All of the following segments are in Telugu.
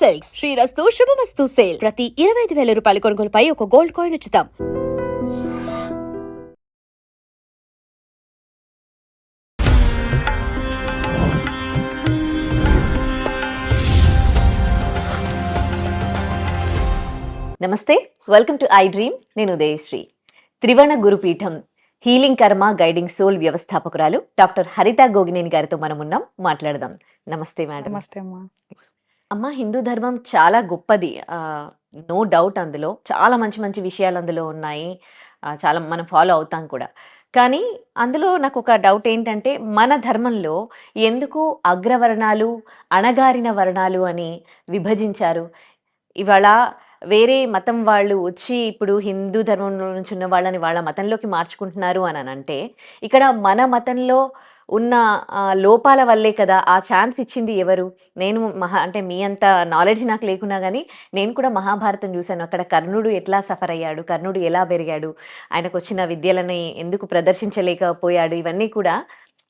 సిల్క్స్. శ్రీరస్తు శుభమస్తు సేల్. ప్రతి ఇరవై ఐదు వేల రూపాయల కొనుగోలుపై ఒక గోల్డ్ కాయిన్ ఉచితం. నమస్తే వెల్కమ్ టు ఐ డ్రీమ్. నేను Udayasri. Trivarna Gurupeetham healing karma guiding soul వ్యవస్థాపకురాలు doctor Haritha Gogineni గారితో మనం ఉన్నాం. మాట్లాడదాం. నమస్తే మేడం. నమస్తే అమ్మా. అమ్మ హిందూ ధర్మం చాలా గొప్పది. నో డౌట్ అందులో. చాలా మంచి మంచి విషయాలు అందులో ఉన్నాయి. ఆ, చాలా మనం ఫాలో అవుతాం కూడా. కానీ అందులో నాకు ఒక డౌట్ ఏంటంటే మన ధర్మంలో ఎందుకు అగ్రవర్ణాలు అణగారిన వర్ణాలు అని విభజించారు? ఇవాళ వేరే మతం వాళ్ళు వచ్చి ఇప్పుడు హిందూ ధర్మంలో నుంచి ఉన్న వాళ్ళని వాళ్ళ మతంలోకి మార్చుకుంటున్నారు అని అని అంటే ఇక్కడ మన మతంలో ఉన్న లోపాల వల్లే కదా ఆ ఛాన్స్ ఇచ్చింది ఎవరు? నేను మహా అంటే మీ అంత నాలెడ్జ్ నాకు లేకున్నా కానీ నేను కూడా మహాభారతం చూశాను. అక్కడ కర్ణుడు ఎట్లా సఫర్ అయ్యాడు? కర్ణుడు ఎలా పెరిగాడు? ఆయనకు వచ్చిన విద్యలని ఎందుకు ప్రదర్శించలేకపోయాడు? ఇవన్నీ కూడా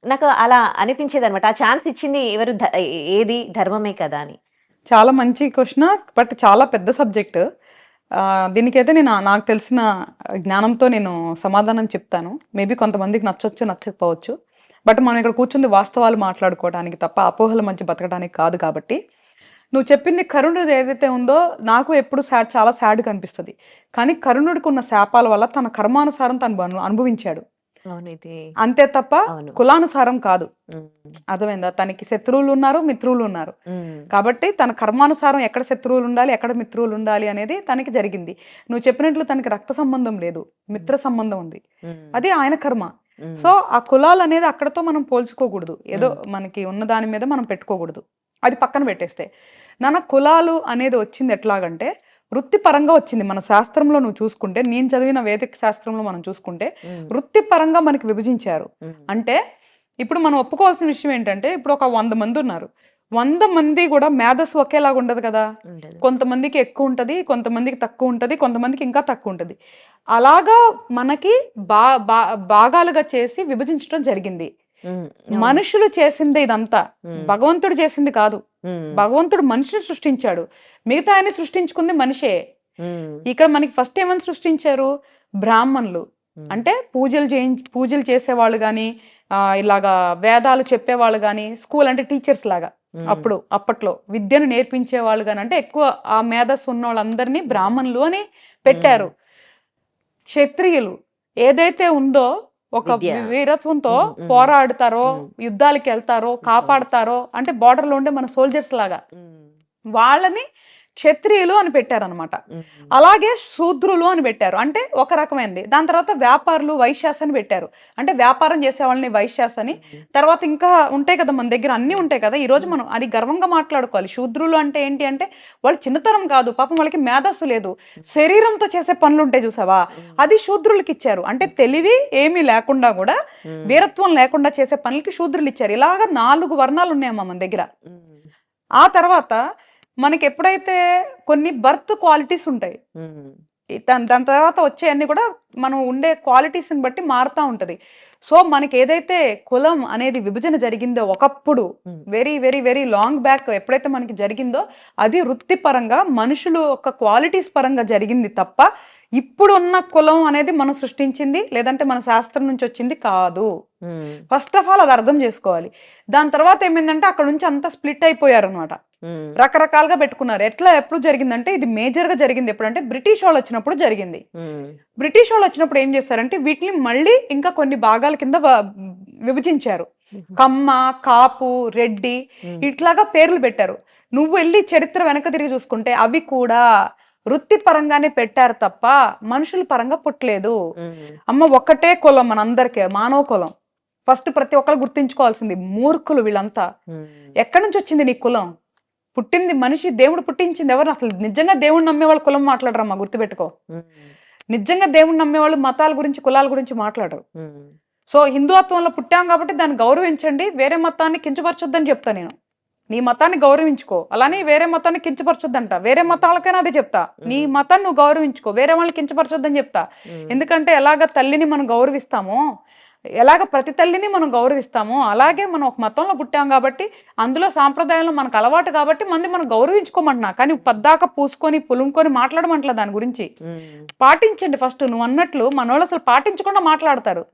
నాకు అలా అనిపించేది అనమాట ఆ ఛాన్స్ ఇచ్చింది ఎవరు? ధ- ఏది? ధర్మమే కదా అని. చాలా మంచి క్వశ్చన్ బట్ చాలా పెద్ద సబ్జెక్ట్ దీనికైతే నేను నాకు తెలిసిన జ్ఞానంతో నేను సమాధానం చెప్తాను. మేబీ కొంతమందికి నచ్చొచ్చు నచ్చకపోవచ్చు. బట్ మనం ఇక్కడ కూర్చుంది వాస్తవాలు మాట్లాడుకోవడానికి తప్ప అపోహల మధ్య బతకడానికి కాదు కాబట్టి. నువ్వు చెప్పింది కరుణుడు ఏదైతే ఉందో నాకు ఎప్పుడు సాడ్ చాలా సాడ్ కనిపిస్తుంది కానీ కరుణుడికి ఉన్న శాపాల వల్ల తన కర్మానుసారం తను అను- అనుభవించాడు. అంతే తప్ప కులానుసారం కాదు. అర్థమైందా? తనకి శత్రువులు ఉన్నారు మిత్రువులు ఉన్నారు. కాబట్టి తన కర్మానుసారం ఎక్కడ శత్రువులు ఉండాలి ఎక్కడ మిత్రువులు ఉండాలి అనేది తనకి జరిగింది. నువ్వు చెప్పినట్లు తనకి రక్త సంబంధం లేదు మిత్ర సంబంధం ఉంది. అది ఆయన కర్మ. సో ఆ కులాలు అనేది అక్కడతో మనం పోల్చుకోకూడదు. ఏదో మనకి ఉన్న దాని మీద మనం పెట్టుకోకూడదు. అది పక్కన పెట్టేస్తే. నాన్న కులాలు అనేది వచ్చింది ఎట్లాగంటే వృత్తిపరంగా వచ్చింది. మన శాస్త్రంలో నువ్వు చూసుకుంటే నేను చదివిన వేదిక శాస్త్రంలో మనం చూసుకుంటే వృత్తిపరంగా మనకి విభజించారు. అంటే ఇప్పుడు మనం ఒప్పుకోవాల్సిన విషయం ఏంటంటే ఇప్పుడు ఒక వంద మంది ఉన్నారు. వంద మంది కూడా మేధస్సు ఒకేలాగా ఉండదు కదా. కొంతమందికి ఎక్కువ ఉంటుంది కొంతమందికి తక్కువ ఉంటుంది కొంతమందికి ఇంకా తక్కువ ఉంటుంది. అలాగా మనకి బా బా భాగాలుగా చేసి విభజించడం జరిగింది. మనుషులు చేసిందే ఇదంతా. భగవంతుడు చేసింది కాదు. భగవంతుడు మనిషిని సృష్టించాడు. మిగతా ఆయన సృష్టించుకుంది మనిషే. ఇక్కడ మనకి ఫస్ట్ ఏమని సృష్టించారు? బ్రాహ్మణులు. అంటే పూజలు చేయించి పూజలు చేసేవాళ్ళు కానీ ఇలాగా వేదాలు చెప్పేవాళ్ళు కానీ స్కూల్ అంటే టీచర్స్ లాగా. అప్పుడు అప్పట్లో విద్యను నేర్పించే వాళ్ళు కానీ అంటే ఎక్కువ ఆ మేధస్సు ఉన్న వాళ్ళందరినీ బ్రాహ్మణులు అని పెట్టారు. క్షత్రియులు ఏదైతే ఉందో ఒక వీరత్వంతో. పోరాడతారో. యుద్ధాలకి వెళ్తారో కాపాడతారో అంటే border లో ఉండే మన సోల్జర్స్ లాగా. వాళ్ళని క్షత్రియులు అని పెట్టారనమాట అలాగే శూద్రులు అని పెట్టారు. అంటే ఒక రకమైనది దాని తర్వాత వ్యాపారులు వైశ్యాస్ అని పెట్టారు. అంటే వ్యాపారం చేసే వాళ్ళని వైశ్యాస్ అని. తర్వాత ఇంకా ఉంటాయి కదా మన దగ్గర అన్నీ ఉంటాయి కదా. ఈ రోజు మనం అది గర్వంగా మాట్లాడుకోవాలి. శూద్రులు అంటే ఏంటి అంటే వాళ్ళు చిన్నతనం కాదు. పాపం వాళ్ళకి మేధస్సు లేదు. శరీరంతో చేసే పనులు ఉంటాయి చూసావా? అది శూద్రులకి ఇచ్చారు. అంటే తెలివి ఏమీ లేకుండా కూడా వీరత్వం లేకుండా చేసే పనులకి శూద్రులు ఇచ్చారు. ఇలాగా నాలుగు వర్ణాలు ఉన్నాయమ్మా మన దగ్గర. ఆ తర్వాత మనకి ఎప్పుడైతే కొన్ని బర్త్ క్వాలిటీస్ ఉంటాయి దాని దాని తర్వాత వచ్చే అన్ని కూడా మనం ఉండే క్వాలిటీస్ని బట్టి మారుతూ ఉంటుంది. సో మనకి ఏదైతే కులం అనేది విభజన జరిగిందో ఒకప్పుడు very very very long back ఎప్పుడైతే మనకి జరిగిందో అది వృత్తిపరంగా మనుషులు ఒక క్వాలిటీస్ పరంగా జరిగింది తప్ప ఇప్పుడు ఉన్న కులం అనేది మనం సృష్టించింది లేదంటే మన శాస్త్రం నుంచి వచ్చింది కాదు. ఫస్ట్ ఆఫ్ ఆల్ అది అర్థం చేసుకోవాలి. దాని తర్వాత ఏమైందంటే అక్కడ నుంచి అంతా స్ప్లిట్ అయిపోయారు అనమాట రకరకాలుగా పెట్టుకున్నారు. ఎట్లా ఎప్పుడు జరిగిందంటే ఇది మేజర్గా జరిగింది. ఎప్పుడంటే బ్రిటిష్ వాళ్ళు వచ్చినప్పుడు జరిగింది. బ్రిటిష్ వాళ్ళు వచ్చినప్పుడు ఏం చేశారంటే వీటిని మళ్ళీ ఇంకా కొన్ని భాగాల కింద విభజించారు. కమ్మ కాపు రెడ్డి ఇట్లాగా పేర్లు పెట్టారు. నువ్వు వెళ్ళి చరిత్ర వెనక తిరిగి చూసుకుంటే అవి కూడా వృత్తి పరంగానే పెట్టారు తప్ప మనుషుల పరంగా పుట్టలేదు. అమ్మ ఒక్కటే కులం మనందరికీ మానవ కులం. ఫస్ట్ ప్రతి ఒక్కరు గుర్తించుకోవాల్సింది మూర్ఖులు వీళ్ళంతా. ఎక్కడి నుంచి వచ్చింది నీ కులం? పుట్టింది మనిషి దేవుడు పుట్టించింది ఎవరు? అసలు నిజంగా దేవుడు నమ్మేవాళ్ళు కులం మాట్లాడరమ్మా గుర్తుపెట్టుకో. నిజంగా దేవుడు నమ్మేవాళ్ళు మతాల గురించి కులాల గురించి మాట్లాడరు. సో హిందుత్వంలో పుట్టాం కాబట్టి దాన్ని గౌరవించండి వేరే మతాన్ని కించపరచొద్దని చెప్తా నేను. నీ మతాన్ని గౌరవించుకో. అలానే వేరే మతాన్ని కించపరచొద్దంట. వేరే మతాలకైనా అదే చెప్తా. నీ మతాన్ని నువ్వు గౌరవించుకో. వేరే వాళ్ళని కించపరచొద్దని చెప్తా. ఎందుకంటే ఎలాగ తల్లిని మనం గౌరవిస్తామో ఎలాగ ప్రతి తల్లిని మనం గౌరవిస్తామో అలాగే మనం ఒక మతంలో పుట్టాం కాబట్టి అందులో సాంప్రదాయంలో మనకు అలవాటు కాబట్టి మంది మనం గౌరవించుకోమంటున్నా కానీ పద్దాక పూసుకొని పులుముకొని మాట్లాడమంటలే దాని గురించి. పాటించండి ఫస్ట్ నువ్వు అన్నట్లు మనోళ్ళు అసలు పాటించకుండా మాట్లాడతారు.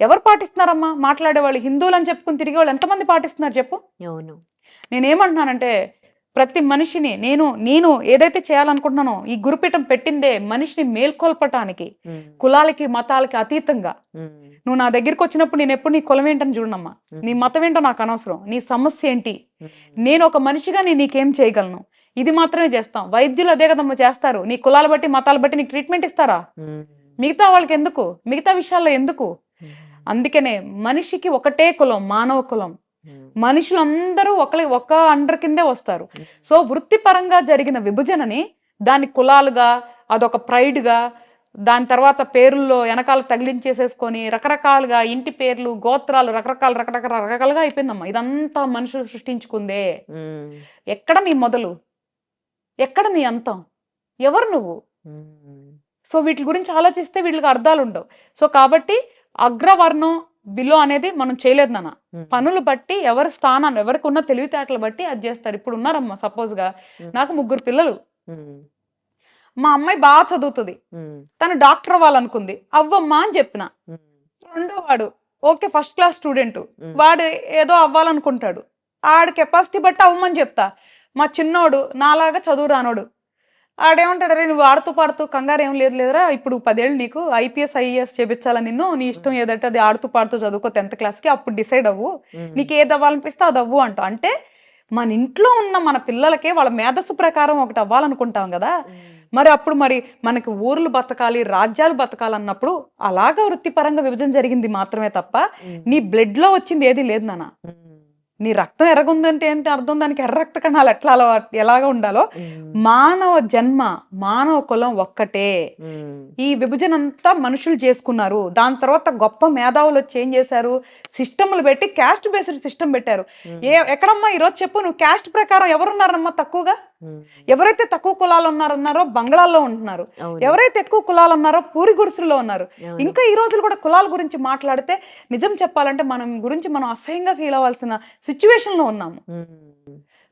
ఎవరు పాటిస్తున్నారమ్మా? మాట్లాడేవాళ్ళు హిందువులు అని చెప్పుకుని తిరిగే వాళ్ళు ఎంతమంది పాటిస్తున్నారు చెప్పు? నేనేమంటున్నానంటే ప్రతి మనిషిని నేను నేను ఏదైతే చేయాలనుకుంటున్నానో ఈ గురుపీఠం పెట్టిందే మనిషిని మేల్కొల్పటానికి కులాలకి మతాలకి అతీతంగా. నువ్వు నా దగ్గరికి వచ్చినప్పుడు నేను ఎప్పుడు నీ కులం ఏంటని చూడనమ్మా. నీ మతం ఏంటో నాకు అనవసరం. నీ సమస్య ఏంటి? నేను ఒక మనిషిగా నేను నీకేం చేయగలను? ఇది మాత్రమే చేస్తాం. వైద్యులు అదే కదమ్మా చేస్తారు. నీ కులాలు బట్టి మతాలు బట్టి నీకు ట్రీట్మెంట్ ఇస్తారా? మిగతా వాళ్ళకి ఎందుకు మిగతా విషయాల్లో ఎందుకు? అందుకనే మనిషికి ఒకటే కులం మానవ కులం. మనుషులందరూ ఒకరి ఒక అండర్ కిందే వస్తారు. సో వృత్తిపరంగా జరిగిన విభజనని దాని కులాలుగా అదొక ప్రైడ్గా దాని తర్వాత పేర్లలో వెనకాల తగిలించేసేసుకొని రకరకాలుగా ఇంటి పేర్లు గోత్రాలు రకరకాల రకరకాల రకరకాలుగా అయిపోయిందమ్మా. ఇదంతా మనుషులు సృష్టించుకుందే. ఎక్కడ నీ మొదలు? ఎక్కడ నీ అంతం? ఎవరు నువ్వు? సో వీటి గురించి ఆలోచిస్తే వీటికి అర్థాలు ఉండవు సో కాబట్టి అగ్రవర్ణం బిలో అనేది మనం చేయలేదు నాన్న. పనులు బట్టి ఎవరి స్థానాన్ని ఎవరికి ఉన్న తెలివితేటలు బట్టి అది చేస్తారు. ఇప్పుడు ఉన్నారమ్మా సపోజ్గా. నాకు ముగ్గురు పిల్లలు. మా అమ్మాయి బాగా చదువుతుంది. తను డాక్టర్ అవ్వాలనుకుంది. అవ్వమ్మా అని చెప్పిన. రెండో వాడు ఓకే ఫస్ట్ క్లాస్ స్టూడెంట్. వాడు ఏదో అవ్వాలనుకుంటాడు. ఆడ కెపాసిటీ బట్టి అవ్వమని చెప్తా. మా చిన్నోడు నాలాగా చదువు రానోడు. ఆడేమంటాడు అరే నువ్వు ఆడుతూ పాడుతూ కంగారు ఏం లేదు లేదురా ఇప్పుడు పదేళ్ళు నీకు ఐపీఎస్ ఐఏఎస్ చేపించాలా నిన్ను? నీ ఇష్టం ఏదంటే అది ఆడుతూ పాడుతూ చదువుకో టెన్త్ క్లాస్కి అప్పుడు డిసైడ్ అవ్వు. నీకు ఏది అవ్వాలనిపిస్తే అది అవ్వు అంటావు అంటే మన ఇంట్లో ఉన్న మన పిల్లలకే వాళ్ళ మేధస్సు ప్రకారం ఒకటి అవ్వాలనుకుంటాం కదా. మరి అప్పుడు మరి మనకి ఊర్లు బతకాలి రాజ్యాలు బతకాలి అన్నప్పుడు అలాగా వృత్తిపరంగా విభజన జరిగింది మాత్రమే తప్ప నీ blood లో వచ్చింది ఏది లేదు నాన్న. ఉమ్, నీ రక్తం ఎర్రగుందంటే ఏంటి అర్థం? దానికి ఎర్ర రక్త కణాలు ఎట్లా ఎలాగా ఉండాలో? మానవ జన్మ మానవ కులం ఒక్కటే. ఈ విభజన అంతా మనుషులు చేసుకున్నారు. దాని తర్వాత గొప్ప మేధావులు వచ్చి ఏం చేశారు? సిస్టమ్లు పెట్టి క్యాస్ట్ బేస్డ్ సిస్టమ్ పెట్టారు. ఏ ఎక్కడమ్మా ఈరోజు చెప్పు నువ్వు క్యాస్ట్ ప్రకారం ఎవరున్నారమ్మా తక్కువగా? ఎవరైతే తక్కువ కులాలు ఉన్నారన్నారో బంగ్లాల్లో ఉంటున్నారు. ఎవరైతే ఎక్కువ కులాలు ఉన్నారో పూరి గుడిసెల్లో ఉన్నారు. ఇంకా ఈ రోజులు కూడా కులాల గురించి మాట్లాడితే నిజం చెప్పాలంటే మనం గురించి మనం అసహ్యంగా ఫీల్ అవ్వాల్సిన సిచ్యువేషన్లో ఉన్నాము.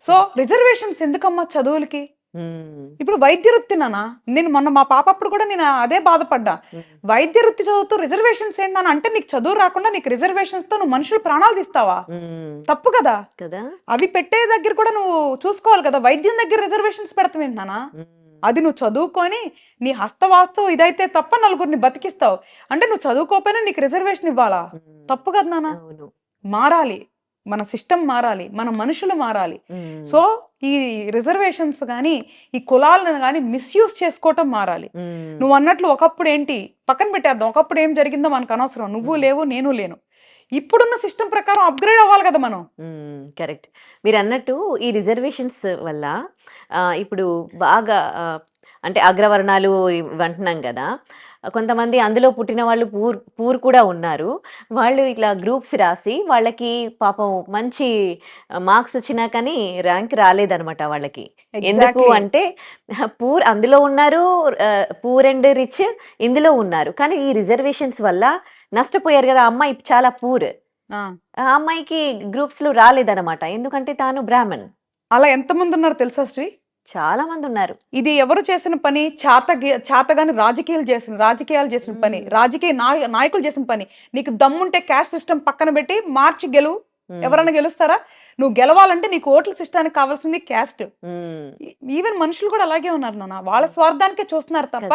సో రిజర్వేషన్స్ ఎందుకమ్మా చదువులకి? ఇప్పుడు వైద్య వృత్తి నానా నేను మొన్న మా పాప అప్పుడు కూడా నేను అదే బాధపడ్డా. వైద్య వృత్తి చదువుతూ రిజర్వేషన్స్ ఏంటన్నా అంటే నీకు చదువు రాకుండా నీకు రిజర్వేషన్స్తో నువ్వు మనుషులు ప్రాణాలు తీస్తావా? తప్పు కదా? కదా? అవి పెట్టే దగ్గర కూడా నువ్వు చూసుకోవాలి కదా. వైద్యం దగ్గర రిజర్వేషన్స్ పెడతావేంటి నానా అది నువ్వు చదువుకొని నీ హస్తవాస్తు ఇదైతే తప్ప నలుగురిని బతికిస్తావు. అంటే నువ్వు చదువుకోకపోయినా నీకు రిజర్వేషన్ ఇవ్వాలా? తప్పు కదా అవును. మారాలి. మన సిస్టమ్ మారాలి మన మనుషులు మారాలి. సో ఈ రిజర్వేషన్స్ కానీ ఈ కులాలను కానీ మిస్యూజ్ చేసుకోవటం మారాలి. నువ్వు అన్నట్లు ఒకప్పుడు ఏంటి? పక్కన పెట్టేద్దాం. ఒకప్పుడు ఏం జరిగిందో మనకు అనవసరం. నువ్వు. లేవు నేను లేను. ఇప్పుడున్న సిస్టమ్ ప్రకారం అప్గ్రేడ్ అవ్వాలి కదా మనం. కరెక్ట్. మీరు అన్నట్టు ఈ రిజర్వేషన్స్ వల్ల ఇప్పుడు బాగా అంటే అగ్రవర్ణాలు అంటున్నాం కదా. కొంతమంది అందులో పుట్టిన వాళ్ళు పూర్ పూర్ కూడా ఉన్నారు. వాళ్ళు ఇట్లా గ్రూప్స్ రాసి వాళ్ళకి పాపం మంచి మార్క్స్ వచ్చినా కానీ ర్యాంక్ రాలేదన్నమాట వాళ్ళకి. ఎందుకు. అంటే పూర్ అందులో ఉన్నారు పూర్ అండ్ రిచ్ ఇందులో ఉన్నారు. కానీ ఈ రిజర్వేషన్స్ వల్ల నష్టపోయారు కదా అమ్మాయి చాలా పూర్. ఆ, అమ్మాయికి గ్రూప్స్లో రాలేదన్నమాట. ఎందుకంటే తాను బ్రాహ్మణ్. అలా ఎంతమంది ఉన్నారు తెలుసా శ్రీ? చాలా మంది ఉన్నారు. ఇది ఎవరు చేసిన పని? చేత చేతగాని రాజకీయాలు చేసిన రాజకీయాలు చేసిన పని. రాజకీయ నాయ- నాయకులు చేసిన పని. నీకు దమ్ముంటే క్యాస్ట్ సిస్టమ్ పక్కన పెట్టి మార్చి గెలువు ఎవరైనా గెలుస్తారా? నువ్వు గెలవాలంటే నీకు ఓట్ల సిస్టానికి కావాల్సింది క్యాస్ట్. ఈవెన్ మనుషులు కూడా అలాగే ఉన్నారు నాన్న. వాళ్ళ స్వార్థానికే చూస్తున్నారు తప్ప?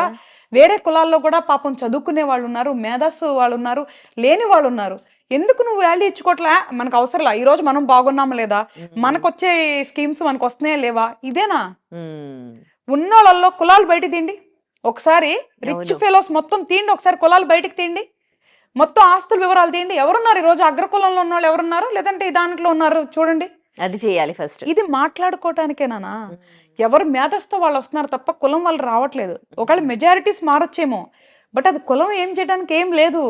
వేరే కులాల్లో కూడా పాపం చదువుకునే వాళ్ళు ఉన్నారు మేధస్సు వాళ్ళు ఉన్నారు లేని వాళ్ళు ఉన్నారు. ఎందుకు నువ్వు వాల్యూ ఇచ్చుకోవట్లే మనకు అవసరంలా. ఈ రోజు మనం బాగున్నామా లేదా? ఉమ్, మనకు వచ్చే స్కీమ్స్ మనకు వస్తున్నాయా లేవా? ఇదేనా? ఉన్నోళ్ళల్లో కులాలు బయట తీయండి ఒకసారి రిచ్. ఫెలోస్ మొత్తం తీయండి ఒకసారి కులాలు బయటకు తీయండి మొత్తం ఆస్తుల వివరాలు తీయండి ఎవరున్నారు ఈ రోజు? అగ్రకులంలో ఉన్న వాళ్ళు ఎవరున్నారు? లేదంటే ఈ దాంట్లో ఉన్నారు? చూడండి. అది చేయాలి ఫస్ట్ ఇది మాట్లాడుకోవటానికేనా ఎవరు మేధస్తో వాళ్ళు వస్తున్నారు తప్ప కులం వాళ్ళు రావట్లేదు. ఒకవేళ మెజారిటీస్ మారొచ్చేమో. బట్ అది కులం ఏం చేయడానికి ఏం లేదు.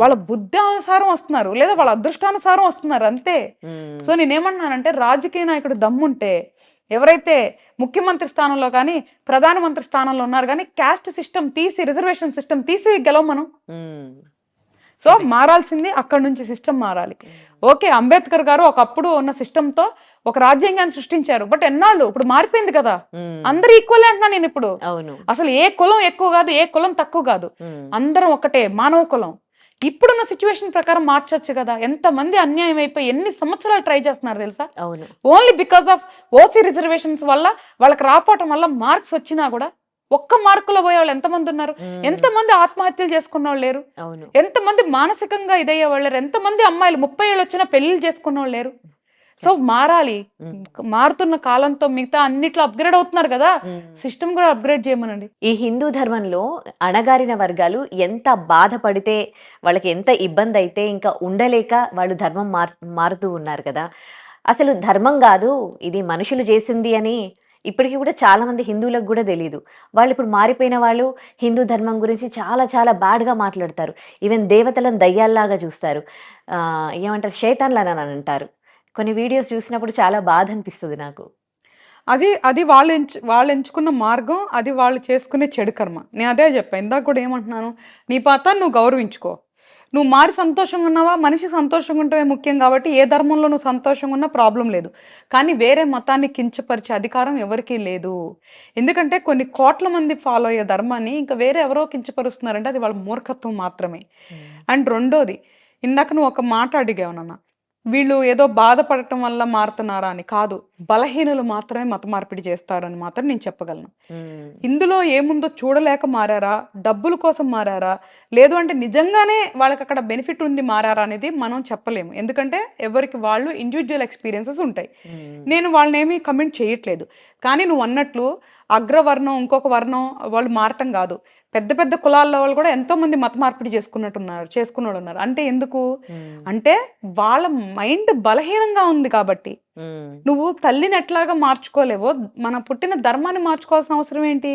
వాళ్ళ బుద్ధి అనుసారం వస్తున్నారు. లేదా వాళ్ళ అదృష్టానుసారం వస్తున్నారు. అంతే. సో నేనేమన్నానంటే రాజకీయ నాయకుడు దమ్ముంటే ఎవరైతే ముఖ్యమంత్రి స్థానంలో కానీ ప్రధానమంత్రి స్థానంలో ఉన్నారు కానీ క్యాస్ట్ సిస్టమ్ తీసి రిజర్వేషన్ సిస్టమ్ తీసి గెలవమను సో మారాల్సింది అక్కడ నుంచి సిస్టమ్ మారాలి. ఓకే అంబేద్కర్ గారు ఒకప్పుడు ఉన్న సిస్టమ్తో ఒక రాజ్యాంగాన్ని సృష్టించారు. బట్ ఎన్నాళ్ళు? ఇప్పుడు మారిపోయింది కదా. అందరు ఈక్వల్ అంటున్నా నేను ఇప్పుడు. అవును. అసలు ఏ కులం ఎక్కువ కాదు ఏ కులం తక్కువ కాదు. అందరం ఒకటే మానవ కులం. ఇప్పుడున్న సిచ్యువేషన్ ప్రకారం మార్చొచ్చు కదా. ఎంతమంది అన్యాయం అయిపోయి ఎన్ని సంవత్సరాలు ట్రై చేస్తున్నారు తెలుసా? అవును. Only because of OC reservations వల్ల వాళ్ళకి రాపోవటం వల్ల మార్క్స్ వచ్చినా కూడా ఒక్క మార్కులో పోయే వాళ్ళు ఎంతమంది ఉన్నారు? ఎంతమంది ఆత్మహత్యలు చేసుకున్న వాళ్ళు లేరు? ఎంతమంది మానసికంగా ఇదయ్యే వాళ్ళు లేరు? ఎంతమంది అమ్మాయిలు ముప్పై ఏళ్ళు వచ్చినా పెళ్ళిళ్ళు చేసుకున్న వాళ్ళు లేరు? సో మారాలి. మారుతున్న కాలంతో మిగతా అన్నిట్లో అప్గ్రేడ్ అవుతున్నారు కదా. సిస్టమ్ కూడా అప్గ్రేడ్ చేయమనండి. ఈ హిందూ ధర్మంలో అణగారిన వర్గాలు ఎంత బాధపడితే వాళ్ళకి ఎంత ఇబ్బంది అయితే ఇంకా ఉండలేక వాళ్ళు ధర్మం మార్ మారుతూ ఉన్నారు కదా. అసలు ధర్మం కాదు ఇది మనుషులు చేసింది అని ఇప్పటికీ కూడా చాలా మంది హిందువులకు కూడా తెలియదు వాళ్ళు ఇప్పుడు మారిపోయిన వాళ్ళు హిందూ ధర్మం గురించి చాలా చాలా బ్యాడ్గా మాట్లాడతారు. ఈవెన్ దేవతలను దయ్యాల్లాగా చూస్తారు. ఏమంటారు? శైతాన్లని అని అంటారు. కొన్ని వీడియోస్ చూసినప్పుడు చాలా బాధ అనిపిస్తుంది నాకు. అది అది వాళ్ళు ఎంచు వాళ్ళు ఎంచుకున్న మార్గం అది వాళ్ళు చేసుకునే చెడు కర్మ. నేను అదే చెప్పాను ఇందాక కూడా ఏమంటున్నాను నీ పాత నువ్వు గౌరవించుకో. నువ్వు మారి సంతోషంగా ఉన్నావా? మనిషి సంతోషంగా ఉంటే ముఖ్యం కాబట్టి ఏ ధర్మంలో నువ్వు సంతోషంగా ఉన్నా ప్రాబ్లం లేదు. కానీ వేరే మతాన్ని కించపరిచే అధికారం ఎవరికీ లేదు. ఎందుకంటే కొన్ని కోట్ల మంది ఫాలో అయ్యే ధర్మాన్ని ఇంకా వేరే ఎవరో కించపరుస్తున్నారంటే అది వాళ్ళ మూర్ఖత్వం మాత్రమే. అండ్ రెండోది ఇందాక నువ్వు ఒక మాట అడిగావు నాన్న. వీళ్ళు ఏదో బాధపడటం వల్ల మారుతున్నారా అని కాదు. బలహీనులు మాత్రమే మత మార్పిడి చేస్తారని మాత్రం నేను చెప్పగలను. ఇందులో ఏముందో చూడలేక మారారా? డబ్బుల కోసం మారారా? లేదు అంటే నిజంగానే వాళ్ళకి అక్కడ బెనిఫిట్ ఉంది మారారా అనేది మనం చెప్పలేము. ఎందుకంటే ఎవరికి వాళ్ళు ఇండివిజువల్ ఎక్స్పీరియన్సెస్ ఉంటాయి. నేను వాళ్ళని ఏమీ కమెంట్ చేయట్లేదు. కానీ నువ్వు అన్నట్లు అగ్రవర్ణం ఇంకొక వర్ణం వాళ్ళు మారటం కాదు. పెద్ద పెద్ద కులాల వాళ్ళు కూడా ఎంతో మంది మత మార్పిడి చేసుకున్నట్టున్నారు చేసుకున్న ఉన్నారు అంటే ఎందుకు? అంటే వాళ్ళ మైండ్ బలహీనంగా ఉంది కాబట్టి. నువ్వు తల్లిని ఎట్లాగా మార్చుకోలేవో మన పుట్టిన ధర్మాన్ని మార్చుకోవాల్సిన అవసరం ఏంటి?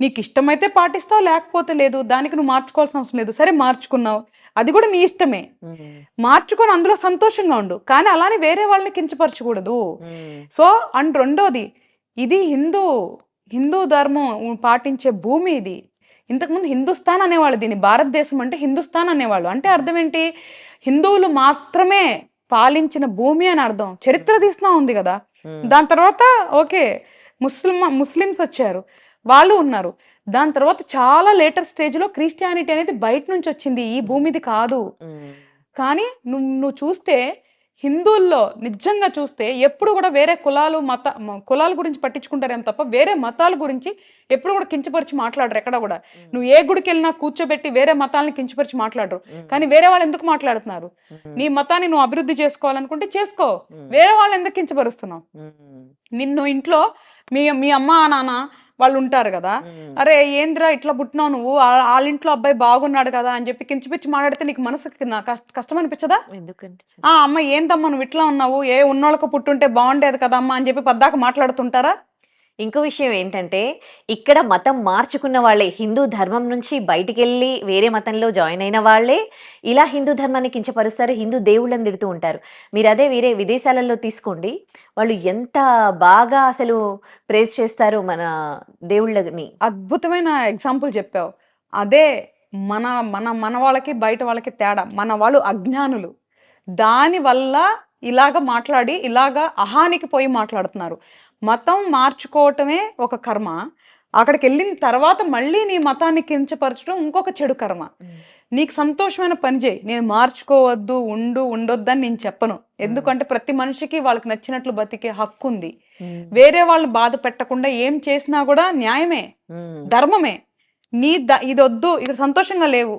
నీకు ఇష్టమైతే పాటిస్తావు లేకపోతే లేదు దానికి నువ్వు మార్చుకోవాల్సిన అవసరం లేదు. సరే మార్చుకున్నావు. అది కూడా నీ ఇష్టమే. మార్చుకొని అందులో సంతోషంగా ఉండు. కానీ అలానే వేరే వాళ్ళని కించపరచకూడదు. సో అండ్ రెండోది ఇది హిందూ హిందూ ధర్మం పాటించే భూమి ఇది. ఇంతకుముందు హిందుస్థాన్ అనేవాళ్ళు దీన్ని భారతదేశం అంటే హిందుస్థాన్ అనేవాళ్ళు. అంటే అర్థం ఏంటి? హిందువులు మాత్రమే పాలించిన భూమి అని అర్థం. చరిత్ర తీసినా ఉంది కదా. దాని తర్వాత ఓకే ముస్లిం ముస్లిమ్స్ వచ్చారు. వాళ్ళు ఉన్నారు. దాని తర్వాత చాలా లేటర్ స్టేజ్లో క్రిస్టియానిటీ అనేది బయట నుంచి వచ్చింది. ఈ భూమిది కాదు. కానీ నువ్వు నువ్వు చూస్తే హిందువుల్లో నిజంగా చూస్తే ఎప్పుడు కూడా వేరే కులాలు మత కులాల గురించి పట్టించుకుంటారేమో తప్ప వేరే మతాల గురించి ఎప్పుడు కూడా కించపరిచి మాట్లాడరు ఎక్కడ కూడా. నువ్వు ఏ గుడికి వెళ్ళినా కూర్చోబెట్టి వేరే మతాలని కించపరిచి మాట్లాడరు. కానీ వేరే వాళ్ళు ఎందుకు మాట్లాడుతున్నారు? నీ మతాన్ని నువ్వు అభివృద్ధి చేసుకోవాలనుకుంటే చేసుకో. వేరే వాళ్ళు ఎందుకు కించపరుస్తున్నావు? నిన్ను ఇంట్లో మీ మీ అమ్మ నాన్న వాళ్ళు ఉంటారు కదా. అరే ఏంద్రా ఇట్లా పుట్టినావు నువ్వు? ఆ- వాళ్ళ ఇంట్లో అబ్బాయి బాగున్నాడు కదా అని చెప్పి కించిపిచ్చి మాట్లాడితే నీకు మనసుకి నా కష్ట- అనిపించదా? ఆ అమ్మ ఏందమ్మా నువ్వు ఇట్లా ఉన్నావు? ఏ ఉన్నోళ్ళకు పుట్టుంటే బాగుండేది కదా అమ్మా అని చెప్పి పద్దాక మాట్లాడుతుంటారా? ఇంకో విషయం ఏంటంటే ఇక్కడ మతం మార్చుకున్న వాళ్ళే హిందూ ధర్మం నుంచి బయటికి వెళ్ళి వేరే మతంలో జాయిన్ అయిన వాళ్ళే ఇలా హిందూ ధర్మాన్ని కించపరుస్తారు హిందూ దేవుళ్ళని తిడుతూ ఉంటారు. మీరు అదే వేరే విదేశాలలో తీసుకోండి వాళ్ళు ఎంత బాగా అసలు ప్రేజ్ చేస్తారు మన దేవుళ్ళని. అద్భుతమైన ఎగ్జాంపుల్ చెప్పావు. అదే మన మన మన వాళ్ళకి బయట వాళ్ళకి తేడా. మన వాళ్ళు అజ్ఞానులు. దాని వల్ల ఇలాగ మాట్లాడి ఇలాగ అహానికి పోయి మాట్లాడుతున్నారు. మతం మార్చుకోవటమే ఒక కర్మ. అక్కడికి వెళ్ళిన తర్వాత మళ్ళీ నీ మతాన్ని కించపరచడం ఇంకొక చెడు కర్మ. నీకు సంతోషమైన పని చేయి. నేను మార్చుకోవద్దు ఉండు ఉండొద్దని నేను చెప్పను. ఎందుకంటే ప్రతి మనిషికి వాళ్ళకి నచ్చినట్లు బతికే హక్కు ఉంది. వేరే వాళ్ళు బాధ పెట్టకుండా ఏం చేసినా కూడా న్యాయమే ధర్మమే. నీ ద ఇది వద్దు ఇక్కడ సంతోషంగా లేవు.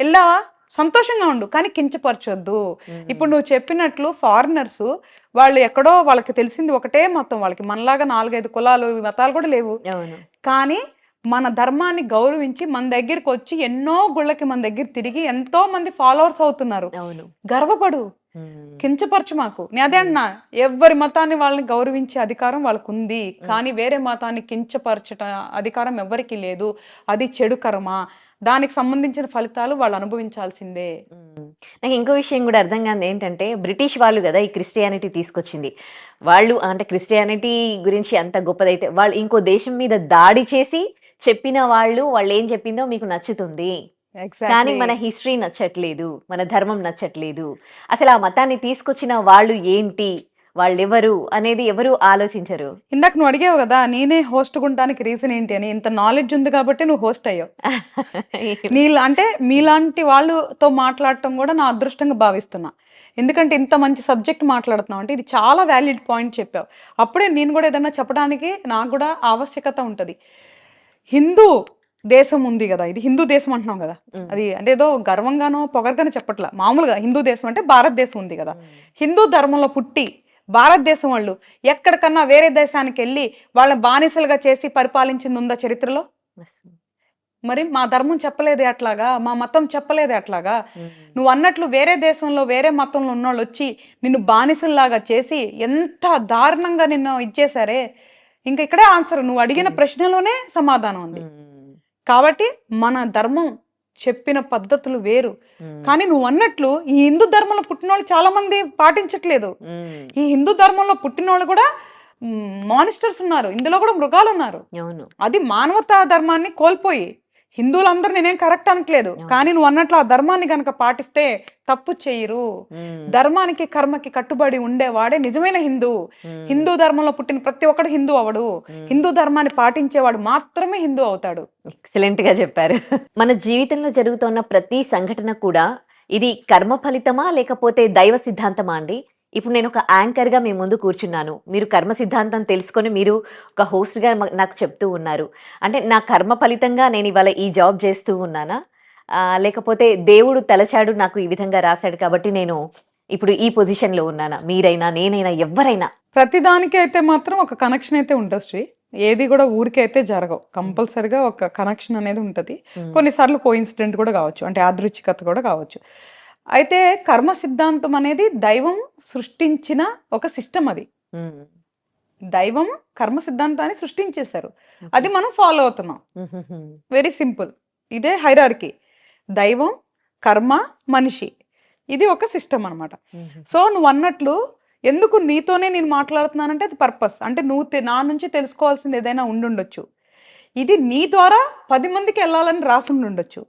వెళ్ళావా? సంతోషంగా ఉండు కానీ కించపరచొద్దు. ఇప్పుడు నువ్వు చెప్పినట్లు ఫారినర్స్ వాళ్ళు ఎక్కడో వాళ్ళకి తెలిసింది ఒకటే మొత్తం వాళ్ళకి. మనలాగా నాలుగైదు కులాలు ఈ మతాలు కూడా లేవు. కానీ మన ధర్మాన్ని గౌరవించి మన దగ్గరికి వచ్చి ఎన్నో గుళ్ళకి మన దగ్గర తిరిగి ఎంతో మంది ఫాలోవర్స్ అవుతున్నారు. గర్వపడు. కించపరచు మాకు. నేను అదే అన్నా ఎవరి మతాన్ని వాళ్ళని గౌరవించే అధికారం వాళ్ళకు ఉంది కానీ వేరే మతాన్ని కించపరచట అధికారం ఎవరికి లేదు. అది చెడు కర్మ. దానికి సంబంధించిన ఫలితాలు వాళ్ళు అనుభవించాల్సిందే. నాకు ఇంకో విషయం కూడా అర్థం కాదు ఏంటంటే బ్రిటిష్ వాళ్ళు కదా ఈ క్రిస్టియానిటీ తీసుకొచ్చింది. వాళ్ళు అంటే క్రిస్టియానిటీ గురించి అంత గొప్పదైతే వాళ్ళు ఇంకో దేశం మీద దాడి చేసి చెప్పిన వాళ్ళు వాళ్ళు ఏం చెప్పిందో మీకు నచ్చుతుంది. కానీ మన హిస్టరీ నచ్చట్లేదు మన ధర్మం నచ్చట్లేదు. అసలు ఆ మతాన్ని తీసుకొచ్చిన వాళ్ళు ఏంటి? వాళ్ళెవరు అనేది ఎవరు ఆలోచించరు. ఇందాక నువ్వు అడిగావు కదా నేనే హోస్ట్ ఉండడానికి రీజన్ ఏంటి అని ఇంత నాలెడ్జ్ ఉంది కాబట్టి నువ్వు హోస్ట్ అయ్యావు. నీ అంటే మీలాంటి వాళ్ళతో మాట్లాడటం కూడా నా అదృష్టంగా భావిస్తున్నా. ఎందుకంటే ఇంత మంచి సబ్జెక్ట్ మాట్లాడుతున్నావు అంటే ఇది చాలా వ్యాలిడ్ పాయింట్ చెప్పావు. అప్పుడే నేను కూడా ఏదైనా చెప్పడానికి నాకు కూడా ఆవశ్యకత ఉంటుంది. హిందూ దేశం ఉంది కదా ఇది హిందూ దేశం అంటున్నాం కదా. అది అంటే ఏదో గర్వంగానో పొగరగానో చెప్పట్లా. మామూలుగా హిందూ దేశం అంటే భారతదేశం ఉంది కదా. హిందూ ధర్మంలో పుట్టి భారతదేశం వాళ్ళు ఎక్కడికన్నా వేరే దేశానికి వెళ్ళి వాళ్ళ బానిసలుగా చేసి పరిపాలించింది ఉందా చరిత్రలో మరి మా ధర్మం చెప్పలేదే అట్లాగా? మా మతం చెప్పలేదే అట్లాగా? నువ్వు అన్నట్లు వేరే దేశంలో వేరే మతంలో ఉన్నోళ్ళు వచ్చి నిన్ను బానిసల్లాగా చేసి ఎంత దారుణంగా నిన్ను ఇచ్చేసారే ఇంకా ఇక్కడే ఆన్సర్ నువ్వు అడిగిన Hmm. ప్రశ్నలోనే సమాధానం ఉంది. కాబట్టి మన ధర్మం చెప్పిన పద్ధతులు వేరు. కానీ నువ్వు అన్నట్లు ఈ హిందూ ధర్మంలో పుట్టిన వాళ్ళు చాలా మంది పాటించట్లేదు ఈ హిందూ ధర్మంలో పుట్టిన వాళ్ళు కూడా మానిస్టర్స్ ఉన్నారు. ఇందులో కూడా మృగాలు ఉన్నారు. అది మానవతా ధర్మాన్ని కోల్పోయి హిందువులందరూ నేనేం కరెక్ట్ అనట్లేదు. కానీ నువ్వు అన్నట్లు ఆ ధర్మాన్ని గనక పాటిస్తే తప్పు చేయరు. ధర్మానికి కర్మకి కట్టుబడి ఉండేవాడే నిజమైన హిందూ. హిందూ ధర్మంలో పుట్టిన ప్రతి ఒక్కడు హిందూ అవడు. హిందూ ధర్మాన్ని పాటించేవాడు మాత్రమే హిందూ అవుతాడు ఎక్సలెంట్గా చెప్పారు మన జీవితంలో జరుగుతున్న ప్రతి సంఘటన కూడా ఇది కర్మ ఫలితమా లేకపోతే దైవ సిద్ధాంతమా అండి ఇప్పుడు నేను ఒక యాంకర్గా మీ ముందు కూర్చున్నాను. మీరు కర్మ సిద్ధాంతం తెలుసుకొని మీరు ఒక host గా మా- నాకు చెప్తూ ఉన్నారు. అంటే నా కర్మ ఫలితంగా నేను ఇవాళ ఈ జాబ్ చేస్తూ ఉన్నానా? లేకపోతే దేవుడు తలచాడు నాకు ఈ విధంగా రాశాడు కాబట్టి నేను ఇప్పుడు ఈ పొజిషన్లో ఉన్నానా? మీరైనా నేనైనా ఎవరైనా? ప్రతిదానికి అయితే మాత్రం ఒక కనెక్షన్ అయితే ఉంటుంది శ్రీ. ఏది కూడా ఊరికే అయితే జరగవు. కంపల్సరిగా ఒక కనెక్షన్ అనేది ఉంటుంది. కొన్నిసార్లు కోయిన్సిడెంట్ కూడా కావచ్చు. అంటే యాదృచ్ఛికత కూడా కావచ్చు. అయితే కర్మ సిద్ధాంతం అనేది దైవం సృష్టించిన ఒక సిస్టమ్ అది. దైవం కర్మ సిద్ధాంతాన్ని సృష్టించేశారు. అది మనం ఫాలో అవుతున్నాం. Very simple. ఇదే హైరార్కీ. దైవం కర్మ మనిషి. ఇది ఒక సిస్టమ్ అన్నమాట. ఉమ్. సో నువ్వు అన్నట్లు ఎందుకు నీతోనే నేను మాట్లాడుతున్నానంటే అది పర్పస్. అంటే నువ్వు నా నుంచి తెలుసుకోవాల్సింది ఏదైనా ఉండుండొచ్చు. ఇది నీ ద్వారా పది మందికి వెళ్ళాలని రాసి ఉండుండొచ్చు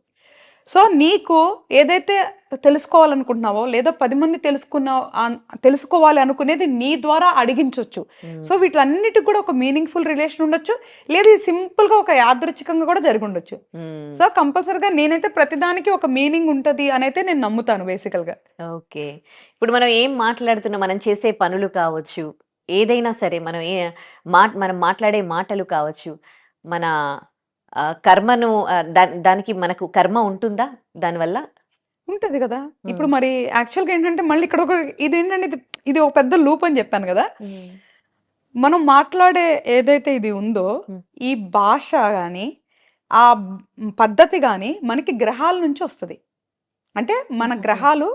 సో నీకు ఏదైతే తెలుసుకోవాలనుకుంటున్నావో లేదా పది మంది తెలుసుకున్నావు అన్- తెలుసుకోవాలి అనుకునేది నీ ద్వారా అడిగించవచ్చు ఉమ్. సో వీటిలన్నిటికి కూడా ఒక మీనింగ్ఫుల్ రిలేషన్ ఉండొచ్చు. లేదా ఇది సింపుల్గా ఒక యాదృచ్ఛికంగా కూడా జరిగి ఉండొచ్చు. ఉమ్. సో కంపల్సరిగా నేనైతే ప్రతిదానికి ఒక మీనింగ్ ఉంటుంది అని అయితే నేను నమ్ముతాను బేసికల్గా. ఓకే. ఇప్పుడు మనం ఏం మాట్లాడుతున్నాం? మనం చేసే పనులు కావచ్చు. ఏదైనా సరే మనం ఏ మా మనం మాట్లాడే మాటలు కావచ్చు. మన కర్మను దానికి మనకు కర్మ ఉంటుందా? దానివల్ల? ఉంటది కదా. ఇప్పుడు మరి యాక్చువల్గా ఏంటంటే మళ్ళీ ఇక్కడ ఒక ఇది ఏంటంటే ఇది ఇది ఒక పెద్ద లూప్ అని చెప్పాను కదా. మనం మాట్లాడే ఏదైతే ఇది ఉందో. ఈ భాష కానీ ఆ పద్ధతి కానీ మనకి గ్రహాల నుంచి వస్తుంది. అంటే మన. గ్రహాలు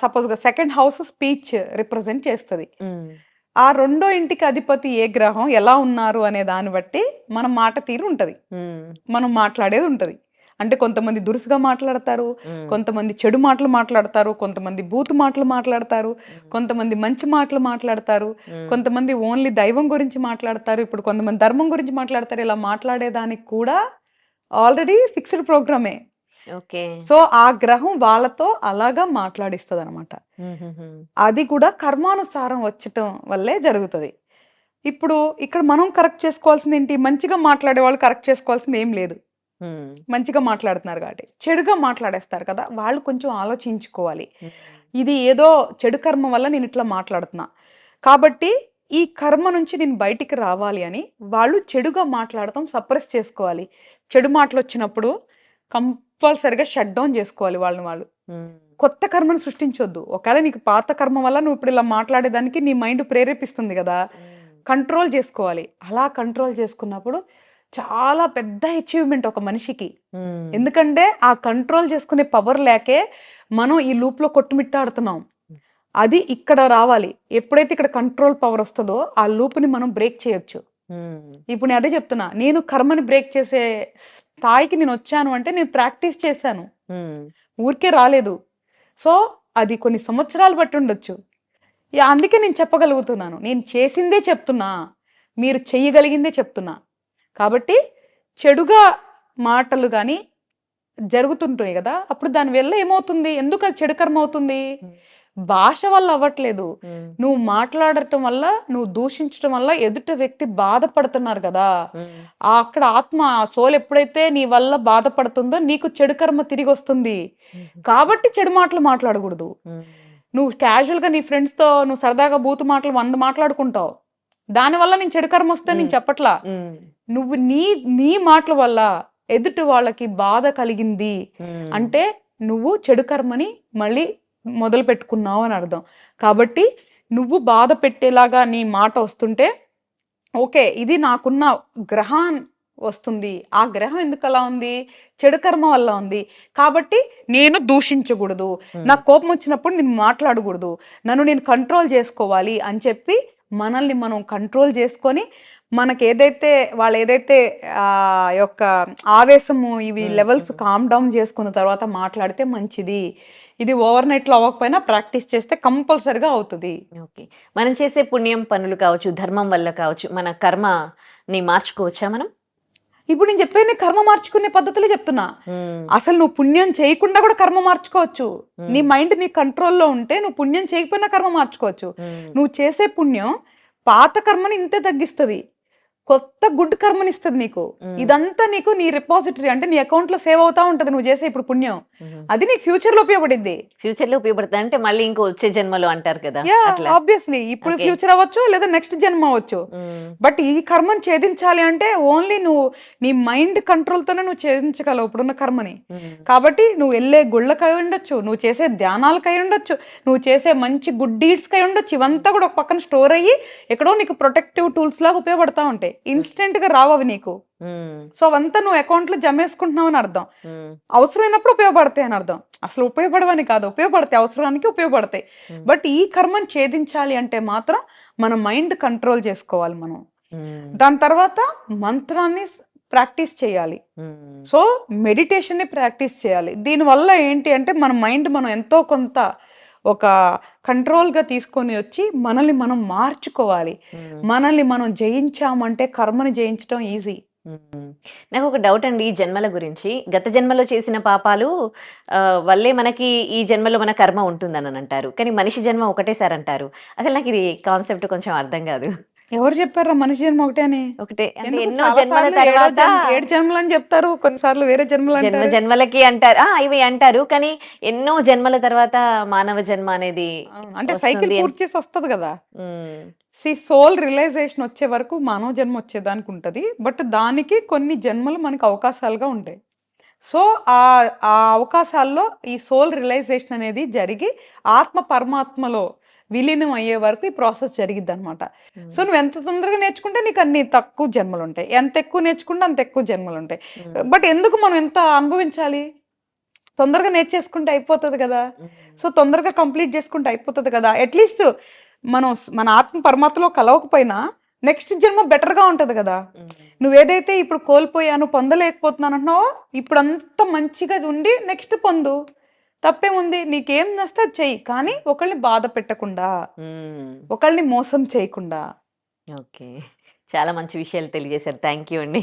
సపోజ్గా సెకండ్ హౌస్ స్పీచ్ రిప్రజెంట్ చేస్తుంది. ఆ రెండో ఇంటికి అధిపతి ఏ గ్రహం ఎలా ఉన్నారు అనే దాన్ని బట్టి మన మాట తీరు ఉంటుంది. మనం మాట్లాడేది ఉంటుంది అంటే కొంతమంది దురుసుగా మాట్లాడతారు. కొంతమంది చెడు మాటలు మాట్లాడతారు కొంతమంది బూతు మాటలు మాట్లాడతారు కొంతమంది మంచి మాటలు మాట్లాడతారు. కొంతమంది ఓన్లీ దైవం గురించి మాట్లాడతారు ఇప్పుడు కొంతమంది ధర్మం గురించి మాట్లాడతారు ఇలా మాట్లాడేదానికి కూడా ఆల్రెడీ ఫిక్స్డ్ ప్రోగ్రామే సో ఆ గ్రహం వాళ్ళతో అలాగా మాట్లాడిస్తుంది అనమాట. అది కూడా కర్మానుసారం వచ్చటం వల్లే జరుగుతుంది. ఇప్పుడు ఇక్కడ మనం కరెక్ట్ చేసుకోవాల్సింది ఏంటి మంచిగా మాట్లాడే వాళ్ళు కరెక్ట్ చేసుకోవాల్సింది ఏం లేదు. మంచిగా మాట్లాడుతున్నారు కాబట్టి. చెడుగా మాట్లాడేస్తారు కదా వాళ్ళు కొంచెం ఆలోచించుకోవాలి. ఇది ఏదో చెడు కర్మ వల్ల నేను ఇట్లా మాట్లాడుతున్నా. కాబట్టి ఈ కర్మ నుంచి నేను బయటికి రావాలి అని వాళ్ళు చెడుగా మాట్లాడటం సప్రెస్ చేసుకోవాలి. చెడు మాటలు వచ్చినప్పుడు కంపల్సరిగా షట్ డౌన్ చేసుకోవాలి వాళ్ళని వాళ్ళు. కొత్త కర్మను సృష్టించొద్దు. ఒకవేళ నీకు పాత కర్మ వల్ల నువ్వు ఇప్పుడు ఇలా మాట్లాడేదానికి నీ మైండ్ ప్రేరేపిస్తుంది కదా. కంట్రోల్ చేసుకోవాలి. అలా కంట్రోల్ చేసుకున్నప్పుడు చాలా పెద్ద అచీవ్మెంట్ ఒక మనిషికి. ఉమ్. ఎందుకంటే ఆ కంట్రోల్ చేసుకునే పవర్ లేకే మనం ఈ లూప్లో కొట్టుమిట్టాడుతున్నాం అది ఇక్కడ రావాలి. ఎప్పుడైతే ఇక్కడ కంట్రోల్ పవర్ వస్తుందో ఆ లూప్ని మనం బ్రేక్ చేయొచ్చు. ఇప్పుడు నేను అదే చెప్తున్నా. నేను కర్మని బ్రేక్ చేసే స్థాయికి నేను వచ్చాను అంటే నేను ప్రాక్టీస్ చేశాను. ఊరికే రాలేదు. సో అది కొన్ని సంవత్సరాలు బట్టి ఉండొచ్చు. అందుకే నేను చెప్పగలుగుతున్నాను. నేను చేసిందే చెప్తున్నా. మీరు చెయ్యగలిగిందే చెప్తున్నా. కాబట్టి చెడుగా మాటలు కానీ జరుగుతుంటాయి కదా అప్పుడు దాని వల్ల ఏమవుతుంది? ఎందుకు అది చెడు కర్మ అవుతుంది? భాష వల్ల అవ్వట్లేదు. నువ్వు మాట్లాడటం వల్ల నువ్వు దూషించడం వల్ల ఎదుట వ్యక్తి బాధపడుతున్నారు కదా. అక్కడ ఆత్మ ఆ సోల్ ఎప్పుడైతే నీ వల్ల బాధపడుతుందో నీకు చెడు కర్మ తిరిగి వస్తుంది. కాబట్టి చెడు మాటలు మాట్లాడకూడదు. నువ్వు క్యాజువల్గా నీ ఫ్రెండ్స్తో నువ్వు సరదాగా బూతు మాటలు వంద మాట్లాడుకుంటావు. దానివల్ల నేను చెడు కర్మ వస్తే నేను. చెప్పట్లా? నువ్వు నీ నీ మాటల వల్ల ఎదుటి వాళ్ళకి బాధ కలిగింది. అంటే నువ్వు చెడు కర్మని మళ్ళీ మొదలు పెట్టుకున్నావు అని అర్థం. కాబట్టి నువ్వు బాధ పెట్టేలాగా నీ మాట వస్తుంటే ఓకే ఇది నాకున్న గ్రహం వస్తుంది. ఆ గ్రహం ఎందుకు అలా ఉంది? చెడు కర్మ వల్ల ఉంది. కాబట్టి నేను దూషించకూడదు. నాకు కోపం వచ్చినప్పుడు నేను మాట్లాడకూడదు. నన్ను నేను కంట్రోల్ చేసుకోవాలి అని చెప్పి మనల్ని మనం కంట్రోల్ చేసుకొని మనకి ఏదైతే వాళ్ళు ఏదైతే ఆ యొక్క ఆవేశము ఇవి. లెవెల్స్ కామ్ డౌన్ చేసుకున్న తర్వాత మాట్లాడితే మంచిది. ఇది ఓవర్ నైట్లో అవ్వకపోయినా ప్రాక్టీస్ చేస్తే కంపల్సరిగా అవుతుంది. ఓకే. మనం చేసే పుణ్యం పనులు కావచ్చు ధర్మం వల్ల కావచ్చు మన కర్మని మార్చుకోవచ్చా మనం? ఇప్పుడు నేను చెప్పేది కర్మ మార్చుకునే పద్ధతులే చెప్తున్నా. అసలు నువ్వు పుణ్యం చేయకుండా కూడా కర్మ మార్చుకోవచ్చు. నీ మైండ్ నీ కంట్రోల్లో ఉంటే నువ్వు పుణ్యం చేయకపోయినా కర్మ మార్చుకోవచ్చు. నువ్వు చేసే పుణ్యం పాత కర్మని ఇంతే తగ్గిస్తుంది. కొత్త గుడ్ కర్మని ఇస్తుంది నీకు ఇదంతా నీకు నీ రిపాజిటరీ అంటే నీ అకౌంట్లో సేవ్ అవుతా ఉంటది నువ్వు చేసే ఇప్పుడు పుణ్యం. అది నీకు ఫ్యూచర్లో ఉపయోగపడింది ఫ్యూచర్లో ఉపయోగపడుతుంది. అంటే మళ్ళీ ఇంకో వచ్చే జన్మలో అంటారు కదా ఆబ్వియస్లీ ఇప్పుడు. ఫ్యూచర్ అవ్వచ్చు లేదా నెక్స్ట్ జన్మ అవ్వచ్చు. బట్ ఈ కర్మను ఛేదించాలి అంటే ఓన్లీ నువ్వు నీ మైండ్ కంట్రోల్తోనే నువ్వు ఛేదించగలవు ఇప్పుడున్న కర్మని. కాబట్టి నువ్వు వెళ్ళే గుళ్ళకై ఉండొచ్చు నువ్వు చేసే ధ్యానాలకై ఉండొచ్చు నువ్వు చేసే మంచి గుడ్ డీడ్స్కై ఉండొచ్చు. ఇవంతా కూడా ఒక పక్కన స్టోర్ అయ్యి ఎక్కడో నీకు ప్రొటెక్టివ్ టూల్స్ లాగా ఉపయోగపడతా ఉంటాయి. ఇన్స్టెంట్గా రావు అవి నీకు. ఉమ్, సో అవంతా నువ్వు అకౌంట్లో జమేసుకుంటున్నావు అని అర్థం. ఉమ్, అవసరమైనప్పుడు ఉపయోగపడతాయి అని అర్థం. అసలు ఉపయోగపడవని కాదు. ఉపయోగపడతాయి. అవసరానికి ఉపయోగపడతాయి. ఉమ్, బట్ ఈ కర్మను ఛేదించాలి అంటే మాత్రం మన మైండ్ కంట్రోల్ చేసుకోవాలి మనం. దాని తర్వాత మంత్రాన్ని ప్రాక్టీస్ చేయాలి. సో మెడిటేషన్ని ప్రాక్టీస్ చేయాలి. దీనివల్ల ఏంటి అంటే మన మైండ్ మనం ఎంతో కొంత ఒక కంట్రోల్గా తీసుకొని వచ్చి మనల్ని మనం మార్చుకోవాలి. మనల్ని మనం జయించామంటే కర్మని జయించడం ఈజీ. నాకు ఒక డౌట్ అండి ఈ జన్మల గురించి. గత జన్మలో చేసిన పాపాలు వల్లే మనకి ఈ జన్మలో మన కర్మ ఉంటుందని అంటారు కానీ మనిషి జన్మ ఒకటేసారి అంటారు అసలు నాకు ఇది కాన్సెప్ట్ కొంచెం అర్థం కాదు. ఎవరు చెప్పారా మనిషి జన్మ ఒకటే అని? ఒకటే. అంటే ఎందుకు ఎన్నో జన్మల ఏడో తర్వాత జన్మ- ఏడు జన్మలు అని చెప్తారు కొన్నిసార్లు వేరే జన్మలు జన్మ అంటారు. జన్మలకి అంటారు. ఆ ఇవి అంటారు. కానీ ఎన్నో జన్మల తర్వాత మానవ జన్మ అనేది అవును, అంటే సైకిల్ వస్తుంది అని- పూర్తి చేసి వస్తుంది కదా. సి సోల్ రియలైజేషన్ వచ్చే వరకు మానవ జన్మ వచ్చేదానికి ఉంటుంది. బట్ దానికి కొన్ని జన్మలు మనకు అవకాశాలుగా ఉంటాయి. సో ఆ ఆ అవకాశాల్లో ఈ సోల్ రియలైజేషన్ అనేది జరిగి ఆత్మ పరమాత్మలో విలీనం అయ్యే వరకు ఈ ప్రాసెస్ జరిగిద్ది అనమాట సో నువ్వు ఎంత తొందరగా నేర్చుకుంటే నీకు అన్ని తక్కువ జన్మలు ఉంటాయి ఎంత ఎక్కువ నేర్చుకుంటే అంత ఎక్కువ జన్మలు ఉంటాయి. బట్ ఎందుకు మనం ఎంత అనుభవించాలి? తొందరగా నేర్చేసుకుంటే అయిపోతుంది కదా. సో తొందరగా కంప్లీట్ చేసుకుంటే అయిపోతుంది కదా. అట్లీస్ట్ మనం మన ఆత్మ పరమాత్మలో కలవకపోయినా నెక్స్ట్ జన్మ బెటర్గా ఉంటుంది కదా. మ్మ్. నువ్వు ఏదైతే ఇప్పుడు కోల్పోయాను పొందలేకపోతున్నాను అంటున్నావో ఇప్పుడు అంత మంచిగా ఉండి నెక్స్ట్ పొందు. తప్పేముంది నీకేం నస్తే అది చెయ్యి. కానీ ఒకళ్ళని బాధ పెట్టకుండా. ఒకళ్ళని మోసం చేయకుండా. ఓకే. చాలా మంచి విషయాలు తెలియజేశారు. థ్యాంక్ యూ అండి.